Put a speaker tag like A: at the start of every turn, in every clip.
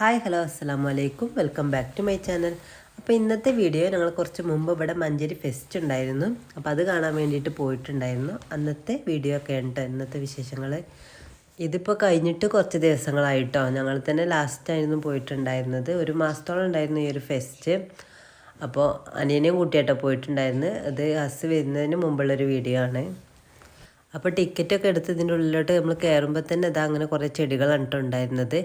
A: Hi hello അസ്സാം വലൈക്കും welcome back to my channel. അപ്പോൾ ഇന്നത്തെ വീഡിയോ ഞങ്ങൾ കുറച്ച് മുമ്പ് ഇവിടെ മഞ്ചേരി ഫെസ്റ്റ് ഉണ്ടായിരുന്നു. അപ്പോൾ അത് കാണാൻ വേണ്ടിയിട്ട് പോയിട്ടുണ്ടായിരുന്നു. അന്നത്തെ വീഡിയോ ഒക്കെ ഉണ്ട്. ഇന്നത്തെ വിശേഷങ്ങൾ. ഇതിപ്പോൾ കഴിഞ്ഞിട്ട് കുറച്ച് ദിവസങ്ങളായിട്ടോ. ഞങ്ങൾ തന്നെ ലാസ്റ്റ് ആയിരുന്നു പോയിട്ടുണ്ടായിരുന്നത്. ഒരു മാസത്തോളം ഉണ്ടായിരുന്നു ഈ ഒരു ഫെസ്റ്റ് അപ്പോൾ അനിയനെയും കൂട്ടിയായിട്ടോ പോയിട്ടുണ്ടായിരുന്നു. അത് ഹസ് വരുന്നതിന് മുമ്പുള്ളൊരു വീഡിയോ ആണ്. അപ്പോൾ ടിക്കറ്റൊക്കെ എടുത്ത് ഇതിന്റെ ഉള്ളിലോട്ട് നമ്മൾ കയറുമ്പോൾ തന്നെ ഇതാ അങ്ങനെ കുറേ ചെടികൾ കേട്ടോ ഉണ്ടായിരുന്നത്.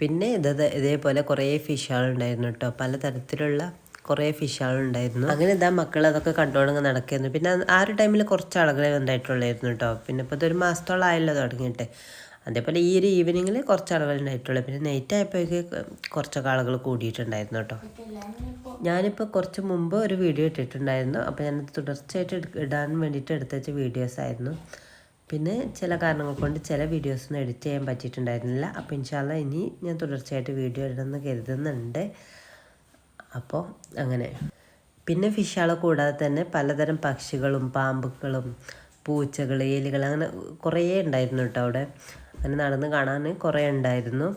A: പിന്നെ ഇത് ഇതേപോലെ കുറേ ഫിഷുകളുണ്ടായിരുന്നു കേട്ടോ പലതരത്തിലുള്ള കുറേ ഫിഷുകളുണ്ടായിരുന്നു അങ്ങനെ ഇതാ മക്കൾ അതൊക്കെ കണ്ടുകൊണ്ടങ്ങ് നടക്കുന്നു. പിന്നെ ആ ഒരു ടൈമിൽ കുറച്ച് ആളുകളെ ഉണ്ടായിട്ടുള്ളായിരുന്നു കേട്ടോ പിന്നെ ഇപ്പോൾ ഇതൊരു മാസത്തോളം ആയല്ലോ തുടങ്ങിയിട്ട്. അതേപോലെ ഈ ഒരു ഈവനിങ്ങിൽ കുറച്ച് ആളുകൾ ഉണ്ടായിട്ടുള്ളൂ. പിന്നെ നൈറ്റ് ആയപ്പോഴേക്ക് കുറച്ചൊക്കെ ആളുകൾ കൂടിയിട്ടുണ്ടായിരുന്നു കേട്ടോ ഞാനിപ്പോൾ കുറച്ച് മുമ്പ് ഒരു വീഡിയോ ഇട്ടിട്ടുണ്ടായിരുന്നു. അപ്പോൾ ഞാനത് തുടർച്ചയായിട്ട് ഇടാൻ വേണ്ടിയിട്ട് എടുത്തുവെച്ച വീഡിയോസ് ആയിരുന്നു. പിന്നെ ചില കാരണങ്ങൾ കൊണ്ട് ചില വീഡിയോസൊന്നും എഡിറ്റ് ചെയ്യാൻ പറ്റിയിട്ടുണ്ടായിരുന്നില്ല. അപ്പോൾ ഇൻഷാല്ല ഇനി ഞാൻ തുടർച്ചയായിട്ട് വീഡിയോ ഇടണമെന്ന് കരുതുന്നുണ്ട്. അപ്പോൾ അങ്ങനെ. പിന്നെ ഫിഷുകളെ കൂടാതെ തന്നെ പലതരം പക്ഷികളും പാമ്പുകളും പൂച്ചകൾ എലികൾ അങ്ങനെ കുറേ ഉണ്ടായിരുന്നു കേട്ടോ അവിടെ. അങ്ങനെ നടന്ന് കാണാൻ കുറേ ഉണ്ടായിരുന്നു.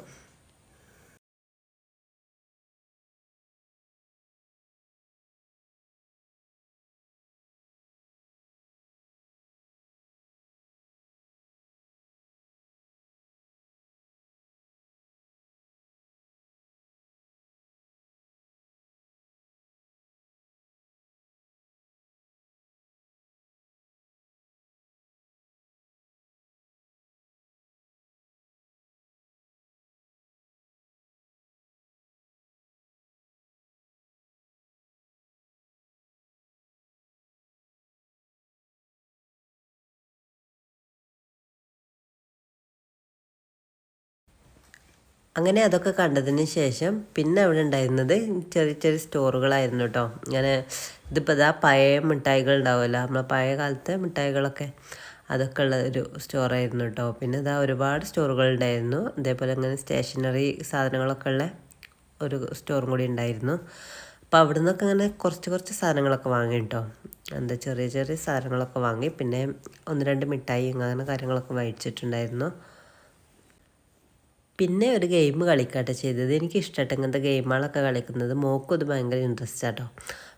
A: അങ്ങനെ അതൊക്കെ കണ്ടതിന് ശേഷം പിന്നെ അവിടെ ഉണ്ടായിരുന്നത് ചെറിയ ചെറിയ സ്റ്റോറുകളായിരുന്നു കേട്ടോ. ഇങ്ങനെ ഇതിപ്പോൾ ഇതാ പഴയ മിഠായികൾ ഉണ്ടാവുമല്ലോ. നമ്മളെ പഴയ കാലത്തെ മിഠായികളൊക്കെ അതൊക്കെ ഉള്ള ഒരു സ്റ്റോറായിരുന്നു കേട്ടോ. പിന്നെ ഇതാ ഒരുപാട് സ്റ്റോറുകൾ ഉണ്ടായിരുന്നു. അതേപോലെ ഇങ്ങനെ സ്റ്റേഷനറി സാധനങ്ങളൊക്കെ ഉള്ള ഒരു സ്റ്റോറും കൂടി ഉണ്ടായിരുന്നു. അപ്പോൾ അവിടെ നിന്നൊക്കെ അങ്ങനെ കുറച്ച് കുറച്ച് സാധനങ്ങളൊക്കെ വാങ്ങി കേട്ടോ. എന്താ ചെറിയ ചെറിയ സാധനങ്ങളൊക്കെ വാങ്ങി. പിന്നെ ഒന്ന് രണ്ട് മിഠായി അങ്ങനെ കാര്യങ്ങളൊക്കെ മേടിച്ചിട്ടുണ്ടായിരുന്നു. പിന്നെ ഒരു ഗെയിം കളിക്കട്ടെ ചെയ്തത്. എനിക്ക് ഇഷ്ടമായിട്ട് ഇങ്ങനത്തെ ഗെയിമുകളൊക്കെ കളിക്കുന്നത്. മോക്കും ഇത് ഭയങ്കര ഇൻട്രസ്റ്റ് ആട്ടോ.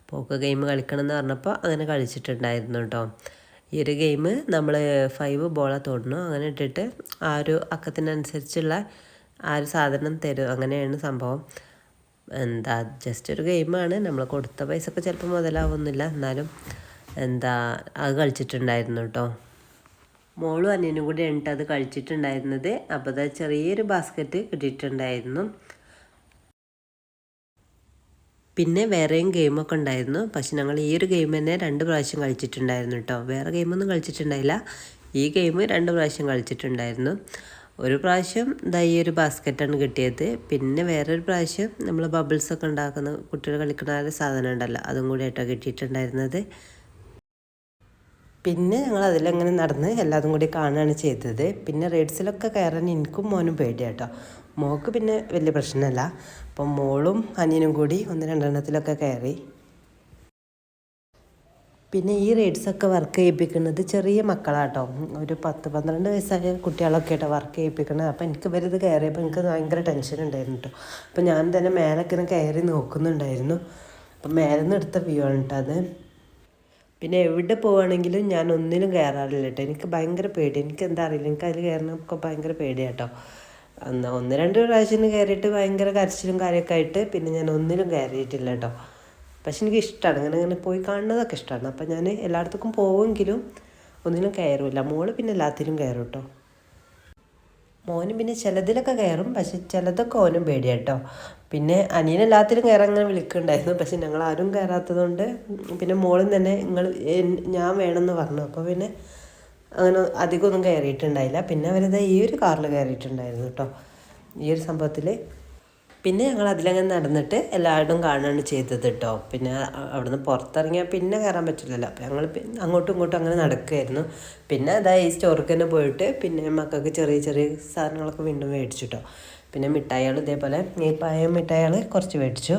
A: പോക്ക് ഗെയിം കളിക്കണം എന്ന് പറഞ്ഞപ്പോൾ അങ്ങനെ കളിച്ചിട്ടുണ്ടായിരുന്നു കേട്ടോ ഈ ഒരു ഗെയിം നമ്മൾ ഫൈവ് ബോളാ തോന്നുന്നു അങ്ങനെ ഇട്ടിട്ട് ആ ഒരു അക്കത്തിനനുസരിച്ചുള്ള ആ ഒരു സാധനം തരും. അങ്ങനെയാണ് സംഭവം. എന്താ ജസ്റ്റ് ഒരു ഗെയിമാണ് നമ്മൾ കൊടുത്ത പൈസ ഒക്കെ ചിലപ്പോൾ മുതലാവുന്നില്ല എന്നാലും എന്താ അത് കളിച്ചിട്ടുണ്ടായിരുന്നു കേട്ടോ മോളും അനിയനും കൂടി ഉണ്ട് അത് കഴിച്ചിട്ടുണ്ടായിരുന്നത്. അപ്പോൾ അത് ചെറിയൊരു ബാസ്ക്കറ്റ് കിട്ടിയിട്ടുണ്ടായിരുന്നു. പിന്നെ വേറെയും ഗെയിമൊക്കെ ഉണ്ടായിരുന്നു. പക്ഷെ ഞങ്ങൾ ഈ ഒരു ഗെയിം തന്നെ രണ്ട് പ്രാവശ്യം കളിച്ചിട്ടുണ്ടായിരുന്നു കേട്ടോ വേറെ ഗെയിമൊന്നും കളിച്ചിട്ടുണ്ടായില്ല. ഈ ഗെയിം രണ്ട് പ്രാവശ്യം കളിച്ചിട്ടുണ്ടായിരുന്നു. ഒരു പ്രാവശ്യം ഇതാ ഈ ഒരു ബാസ്ക്കറ്റാണ് കിട്ടിയത്. പിന്നെ വേറൊരു പ്രാവശ്യം നമ്മൾ ബബിൾസൊക്കെ ഉണ്ടാക്കുന്ന കുട്ടികൾ കളിക്കുന്ന സാധനം ഉണ്ടല്ലോ അതും കൂടി കൂടിയായിട്ടാണ് കിട്ടിയിട്ടുണ്ടായിരുന്നത്. പിന്നെ ഞങ്ങൾ അതിലങ്ങനെ നടന്ന് എല്ലാതും കൂടി കാണുകയാണ് ചെയ്തത്. പിന്നെ റേഡ്സിലൊക്കെ കയറാൻ എനിക്കും മോനും പേടിയാട്ടോ. മോൾക്ക് പിന്നെ വലിയ പ്രശ്നമല്ല അപ്പം മോളും അനിയനും കൂടി ഒന്ന് രണ്ടെണ്ണത്തിലൊക്കെ കയറി. പിന്നെ ഈ റേഡ്സൊക്കെ വർക്ക് ചെയ്യിപ്പിക്കുന്നത് ചെറിയ മക്കളാട്ടോ. ഒരു പത്ത് പന്ത്രണ്ട് വയസ്സായ കുട്ടികളൊക്കെ ആയിട്ടോ വർക്ക് ചെയ്യിപ്പിക്കുന്നത് അപ്പോൾ എനിക്ക് ഇവരിത് കയറിയപ്പോൾ എനിക്ക് ഭയങ്കര ടെൻഷൻ ഉണ്ടായിരുന്നു കേട്ടോ അപ്പോൾ ഞാൻ തന്നെ മേലൊക്കെ കയറി നോക്കുന്നുണ്ടായിരുന്നു. അപ്പം മേലെ നിന്ന് എടുത്ത വ്യൂ ആണ് കേട്ടോ അത്. പിന്നെ എവിടെ പോവുകയാണെങ്കിലും ഞാൻ ഒന്നിലും കയറാറില്ല കേട്ടോ എനിക്ക് ഭയങ്കര പേടി. എനിക്ക് എന്താ അറിയില്ല. എനിക്ക് അതിൽ കയറണമൊക്കെ ഭയങ്കര പേടിയാട്ടോ എന്നാൽ ഒന്ന് രണ്ട് പ്രാവശ്യം കയറിയിട്ട് ഭയങ്കര കരച്ചിലും കാര്യമൊക്കെ ആയിട്ട് പിന്നെ ഞാൻ ഒന്നിലും കയറിയിട്ടില്ല കേട്ടോ പക്ഷെ എനിക്ക് ഇഷ്ടമാണ് അങ്ങനെ അങ്ങനെ പോയി കാണുന്നതൊക്കെ ഇഷ്ടമാണ് അപ്പം ഞാൻ എല്ലായിടത്തേക്കും പോവുമെങ്കിലും ഒന്നിലും കയറില്ല മോൾ പിന്നെ എല്ലാത്തിലും കയറും കേട്ടോ മോനും പിന്നെ ചിലതിലൊക്കെ കയറും പക്ഷെ ചിലതൊക്കെ ഓനും പേടിയാട്ടോ. പിന്നെ അനിയനെല്ലാത്തിലും കയറാൻ അങ്ങനെ വിളിക്കുന്നുണ്ടായിരുന്നു പക്ഷെ ഞങ്ങൾ ആരും കയറാത്തതുകൊണ്ട് പിന്നെ മോളും തന്നെ നിങ്ങൾ ഞാൻ വേണമെന്ന് പറഞ്ഞു. അപ്പോൾ പിന്നെ അങ്ങനെ അധികമൊന്നും കയറിയിട്ടുണ്ടായില്ല. പിന്നെ അവരത് ഈ ഒരു കാറിൽ കയറിയിട്ടുണ്ടായിരുന്നു കേട്ടോ. ഈ ഒരു സംഭവത്തിൽ പിന്നെ ഞങ്ങൾ അതിലങ്ങനെ നടന്നിട്ട് എല്ലാവരും കാണുകയാണ് ചെയ്തത് കേട്ടോ. പിന്നെ അവിടുന്ന് പുറത്തിറങ്ങിയാൽ പിന്നെ കയറാൻ പറ്റില്ലല്ലോ. അപ്പം ഞങ്ങൾ അങ്ങോട്ടും ഇങ്ങോട്ടും അങ്ങനെ നടക്കുമായിരുന്നു പിന്നെ അതായത് ഈ സ്റ്റോർക്ക് തന്നെ പോയിട്ട് പിന്നെ മക്കൾക്ക് ചെറിയ ചെറിയ സാധനങ്ങളൊക്കെ വീണ്ടും മേടിച്ചു കേട്ടോ. പിന്നെ മിഠായികൾ ഇതേപോലെ ഈ പായ മിഠായികൾ കുറച്ച് മേടിച്ചു.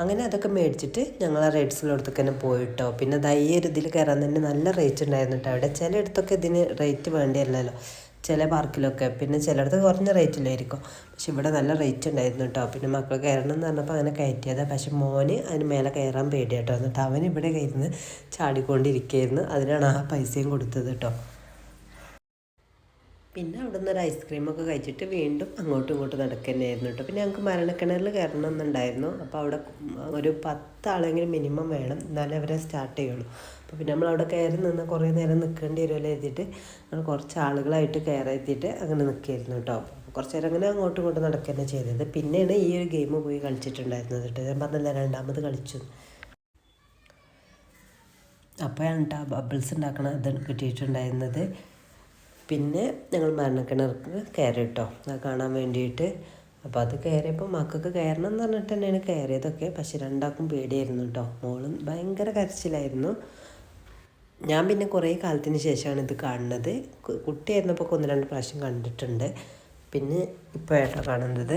A: അങ്ങനെ അതൊക്കെ മേടിച്ചിട്ട് ഞങ്ങൾ ആ റേറ്റ്സിലോടത്തൊക്കെ തന്നെ പോയിട്ടോ. പിന്നെ ദാ ഈ ഇതിൽ കയറാൻ തന്നെ നല്ല റേറ്റ് ഉണ്ടായിരുന്നു കേട്ടോ അവിടെ ചിലയിടത്തൊക്കെ ഇതിന് റേറ്റ് വേണ്ടിയല്ലല്ലോ. ചില പാർക്കിലൊക്കെ പിന്നെ ചിലയിടത്ത് കുറഞ്ഞ റേറ്റിലായിരിക്കും പക്ഷെ ഇവിടെ നല്ല റേറ്റ് ഉണ്ടായിരുന്നു കേട്ടോ പിന്നെ മക്കൾ കയറണം എന്ന് പറഞ്ഞപ്പോൾ അങ്ങനെ കയറ്റിയതാണ് പക്ഷെ മോന് അതിന് മേലെ കയറാൻ പേടിയാട്ടോ എന്നിട്ട് അവൻ ഇവിടെ കയറുന്ന് ചാടിക്കൊണ്ടിരിക്കുകയായിരുന്നു. അതിനാണ് ആ പൈസയും കൊടുത്തത് കേട്ടോ പിന്നെ അവിടെ നിന്ന് ഒരു ഐസ്ക്രീമൊക്കെ കഴിച്ചിട്ട് വീണ്ടും അങ്ങോട്ടും ഇങ്ങോട്ടും നടക്കുന്നതായിരുന്നു കേട്ടോ. പിന്നെ ഞങ്ങൾക്ക് മരണക്കിണറിൽ കയറണം എന്നുണ്ടായിരുന്നു. അപ്പോൾ അവിടെ ഒരു പത്താളെങ്കിലും മിനിമം വേണം. എന്നാലേ അവരെ സ്റ്റാർട്ട് ചെയ്യുള്ളൂ. അപ്പോൾ പിന്നെ നമ്മൾ അവിടെ കയറി നിന്ന് കുറേ നേരം നിൽക്കേണ്ടി വരുമല്ലോ എഴുതിയിട്ട്. ഞങ്ങൾ കുറച്ച് ആളുകളായിട്ട് കയറി എത്തിയിട്ട് അങ്ങനെ നിൽക്കുകയായിരുന്നു കേട്ടോ. കുറച്ച് നേരം അങ്ങനെ അങ്ങോട്ടും ഇങ്ങോട്ടും നടക്കുക ചെയ്തത്. പിന്നെയാണ് ഈ ഒരു ഗെയിം പോയി കളിച്ചിട്ടുണ്ടായിരുന്നത് കേട്ടോ. ഞാൻ പറഞ്ഞില്ല രണ്ടാമത് കളിച്ചു. അപ്പോഴാണ് കേട്ടോ ബബിൾസ് ഉണ്ടാക്കണ ഇത് കിട്ടിയിട്ടുണ്ടായിരുന്നത്. പിന്നെ ഞങ്ങൾ മരണക്കിണർക്ക് കയറി കേട്ടോ അത് കാണാൻ വേണ്ടിയിട്ട്. അപ്പോൾ അത് കയറിയപ്പോൾ മക്കൾക്ക് കയറണം എന്ന് പറഞ്ഞിട്ട് തന്നെയാണ് കയറിയതൊക്കെ. പക്ഷെ രണ്ടാൾക്കും പേടിയായിരുന്നു കേട്ടോ മോളും ഭയങ്കര കരച്ചിലായിരുന്നു. ഞാൻ പിന്നെ കുറേ കാലത്തിന് ശേഷമാണ് ഇത് കാണുന്നത്. കുട്ടിയായിരുന്നപ്പോൾ ഒന്ന് രണ്ട് പ്രാവശ്യം കണ്ടിട്ടുണ്ട്. പിന്നെ ഇപ്പോഴാട്ടോ കാണുന്നത്.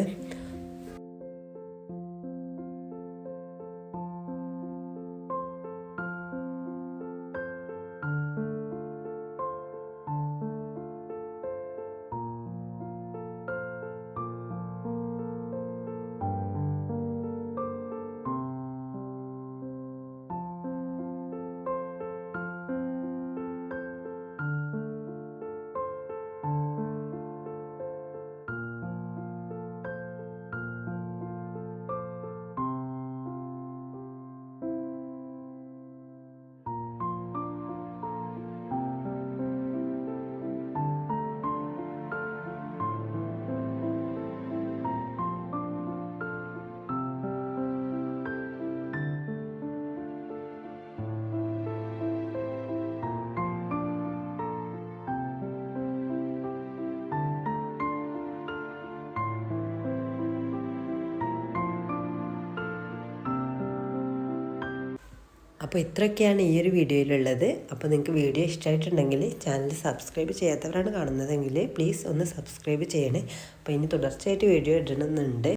A: അപ്പോൾ ഇത്രയൊക്കെയാണ് ഈ ഒരു വീഡിയോയിലുള്ളത്. അപ്പോൾ നിങ്ങൾക്ക് വീഡിയോ ഇഷ്ടമായിട്ടുണ്ടെങ്കിൽ ചാനൽ സബ്സ്ക്രൈബ് ചെയ്യാത്തവരാണ് കാണുന്നതെങ്കിൽ പ്ലീസ് ഒന്ന് സബ്സ്ക്രൈബ് ചെയ്യണേ. അപ്പോൾ ഇനി തുടർച്ചയായിട്ട് വീഡിയോ ഇടണമെന്നുണ്ട്.